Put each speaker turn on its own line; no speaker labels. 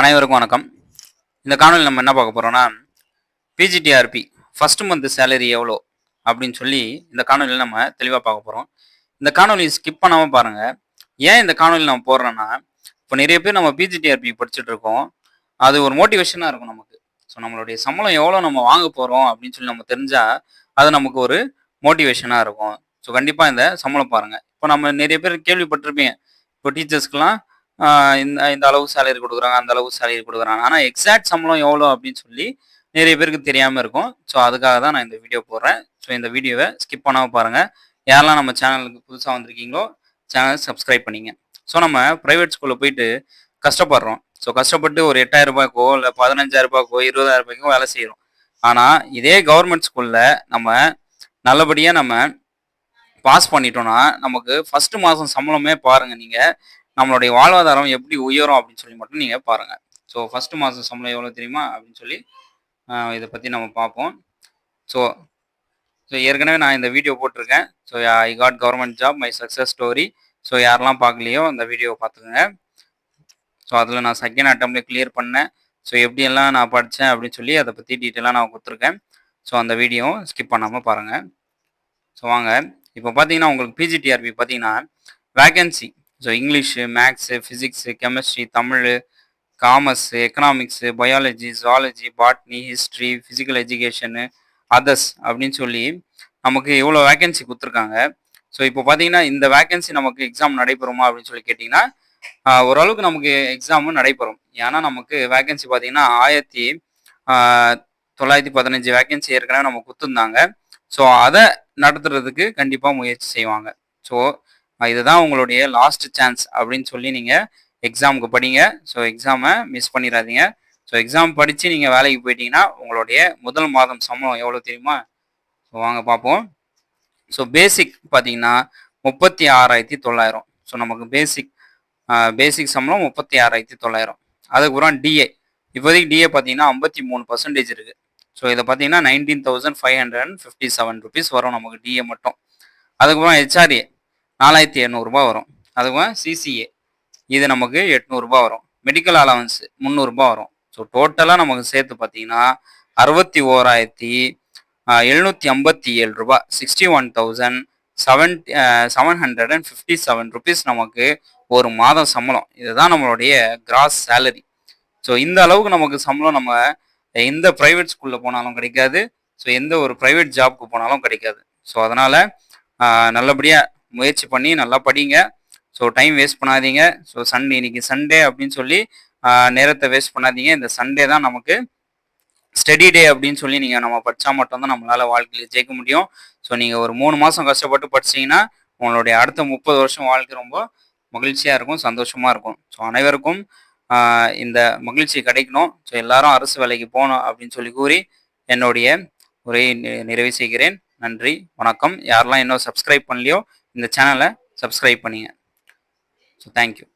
அனைவருக்கும் வணக்கம். இந்த காணொலியில் நம்ம என்ன பார்க்க போகிறோம்னா பிஜிடிஆர்பி ஃபர்ஸ்ட் மந்த் சேலரி எவ்வளோ அப்படின்னு சொல்லி இந்த காணொலியில் நம்ம தெளிவாக பார்க்க போகிறோம் இந்த காணொலி ஸ்கிப் பண்ணாமல் பாருங்கள் ஏன் இந்த காணொலி நம்ம போடுறோன்னா இப்போ நிறைய பேர் நம்ம பிஜிடிஆர்பி படிச்சுட்டு இருக்கோம். அது ஒரு மோட்டிவேஷனாக இருக்கும் நமக்கு. ஸோ நம்மளுடைய சம்பளம் எவ்வளோ நம்ம வாங்க போகிறோம் அப்படின்னு சொல்லி நம்ம தெரிஞ்சால் அது நமக்கு ஒரு மோட்டிவேஷனாக இருக்கும். ஸோ கண்டிப்பாக இந்த சம்பளம் பாருங்கள் இப்போ நம்ம நிறைய பேர் கேள்விப்பட்டிருப்பீங்க. இப்போ டீச்சர்ஸ்க்குலாம் இந்த இந்த அளவு சேலரி கொடுக்குறாங்க அந்த அளவு சேலரி கொடுக்குறாங்க. ஆனால் எக்ஸாக்ட் சம்பளம் எவ்வளோ அப்படின்னு சொல்லி நிறைய பேருக்கு தெரியாமல் இருக்கும். ஸோ அதுக்காக தான் நான் இந்த வீடியோ போடுறேன். ஸோ இந்த வீடியோவை ஸ்கிப் பண்ணாமல் பாருங்கள் யாரெல்லாம் நம்ம சேனலுக்கு புதுசாக வந்திருக்கீங்களோ சேனல் சப்ஸ்கிரைப் பண்ணிங்க. ஸோ நம்ம ப்ரைவேட் ஸ்கூலில் போயிட்டு கஷ்டப்படுறோம். ஸோ கஷ்டப்பட்டு ஒரு எட்டாயிரம் ரூபாய்க்கோ இல்லை பதினஞ்சாயிரம் ரூபாய்க்கோ இருபதாயிரம் ரூபாய்க்கோ வேலை செய்கிறோம் ஆனால் இதே கவர்மெண்ட் ஸ்கூலில் நம்ம நல்லபடியாக நம்ம பாஸ் பண்ணிட்டோம்னா நமக்கு ஃபஸ்ட்டு மாதம் சம்பளமே பாருங்கள் நீங்கள் நம்மளுடைய வாழ்வாதாரம் எப்படி உயரும் அப்படின்னு சொல்லி மட்டும் நீங்கள் பாருங்கள் ஸோ ஃபஸ்ட்டு மாதம் சம்பளம் எவ்வளோ தெரியுமா? அப்படின்னு சொல்லி இதை பற்றி நம்ம பார்ப்போம். ஸோ ஸோ ஏற்கனவே நான் இந்த வீடியோ போட்டிருக்கேன். So I got government job my success story so யாரெல்லாம் பார்க்கலையோ அந்த வீடியோவை பார்த்துக்கோங்க. ஸோ அதில் நான் செகண்ட் அட்டம்ப்ட்ல கிளியர் பண்ணேன். ஸோ எப்படியெல்லாம் நான் படித்தேன் அப்படின்னு சொல்லி அதை பற்றி டீட்டெயிலாக நான் கொடுத்துருக்கேன். ஸோ அந்த வீடியோ ஸ்கிப் பண்ணாமல் பாருங்கள் ஸோ வாங்க. இப்போ பார்த்தீங்கன்னா உங்களுக்கு பிஜிடிஆர்பி பார்த்தீங்கன்னா vacancy so English maths physics chemistry Tamil commerce economics biology zoology botany history physical education others அப்படின்னு சொல்லி நமக்கு எவ்வளோ வேகன்சி கொடுத்துருக்காங்க. ஸோ இப்போ பார்த்தீங்கன்னா இந்த வேகன்சி நமக்கு எக்ஸாம் நடைபெறுமா அப்படின்னு சொல்லி கேட்டிங்கன்னா ஓரளவுக்கு நமக்கு எக்ஸாமும் நடைபெறும். ஏன்னா நமக்கு வேகன்சி பார்த்தீங்கன்னா ஆயிரத்தி தொள்ளாயிரத்தி பதினஞ்சு வேகன்சி ஏற்கனவே நம்ம கொடுத்துருந்தாங்க. ஸோ அதை நடத்துறதுக்கு கண்டிப்பாக முயற்சி செய்வாங்க. ஸோ இதுதான் உங்களுடைய லாஸ்ட் சான்ஸ் அப்படின்னு சொல்லி நீங்கள் எக்ஸாமுக்கு படிங்க. ஸோ எக்ஸாமை மிஸ் பண்ணிடாதீங்க. ஸோ எக்ஸாம் படித்து நீங்கள் வேலைக்கு போயிட்டீங்கன்னா உங்களுடைய முதல் மாதம் சம்பளம் எவ்வளோ தெரியுமா? ஸோ வாங்க பார்ப்போம். ஸோ பேசிக் பார்த்தீங்கன்னா முப்பத்தி ஆறாயிரத்தி தொள்ளாயிரம். ஸோ நமக்கு பேசிக் பேசிக் சம்பளம் முப்பத்தி ஆறாயிரத்தி தொள்ளாயிரம். அதுக்கப்புறம் டிஏ இப்போதைக்கு டிஏ பார்த்தீங்கன்னா ஐம்பத்தி மூணு பர்சன்டேஜ் இருக்குது ஸோ இதை பார்த்தீங்கன்னா nineteen thousand five hundred and fifty seven rupees வரும் நமக்கு டிஏ மட்டும். அதுக்கப்புறம் ஹெச்ஆர்ஏ நாலாயிரத்தி எண்ணூறுபா வரும். அதுவும் சிசிஏ இது நமக்கு எட்நூறுபா வரும். மெடிக்கல் அலவன்ஸ் முந்நூறுபா வரும். ஸோ டோட்டலாக நமக்கு சேர்த்து பார்த்தீங்கன்னா அறுபத்தி ஓராயிரத்தி எழுநூற்றி ஐம்பத்தி ஏழு ரூபா sixty one thousand seven seven hundred and fifty seven rupees நமக்கு ஒரு மாதம் சம்பளம். இதுதான் நம்மளுடைய கிராஸ் சேலரி ஸோ இந்த அளவுக்கு நமக்கு சம்பளம் நம்ம எந்த ப்ரைவேட் ஸ்கூலில் போனாலும் கிடைக்காது. ஸோ எந்த ஒரு ப்ரைவேட் ஜாப்க்கு போனாலும் கிடைக்காது. ஸோ அதனால் நல்லபடியாக முயற்சி பண்ணி நல்லா படிங்க. ஸோ டைம் வேஸ்ட் பண்ணாதீங்க. ஸோ சண்டே இன்னைக்கு சண்டே அப்படின்னு சொல்லி நேரத்தை வேஸ்ட் பண்ணாதீங்க. இந்த சண்டே தான் நமக்கு ஸ்டடி டே அப்படின்னு சொல்லி நீங்கள் நம்ம படித்தா மட்டும்தான் நம்மளால் வாழ்க்கையில் ஜெயிக்க முடியும். ஸோ நீங்கள் ஒரு மூணு மாதம் கஷ்டப்பட்டு படிச்சீங்கன்னா உங்களுடைய அடுத்த முப்பது வருஷம் வாழ்க்கை ரொம்ப மகிழ்ச்சியாக இருக்கும் சந்தோஷமாக இருக்கும். ஸோ அனைவருக்கும் இந்த மகிழ்ச்சி கிடைக்கணும். ஸோ எல்லாரும் அரசு வேலைக்கு போகணும் அப்படின்னு சொல்லி கூறி என்னுடைய உரையை நிறைவு செய்கிறேன். நன்றி வணக்கம். யாரெல்லாம் இன்னும் சப்ஸ்கிரைப் பண்ணலையோ இந்த சேனலை சப்ஸ்கிரைப் பண்ணிங்க. So thank you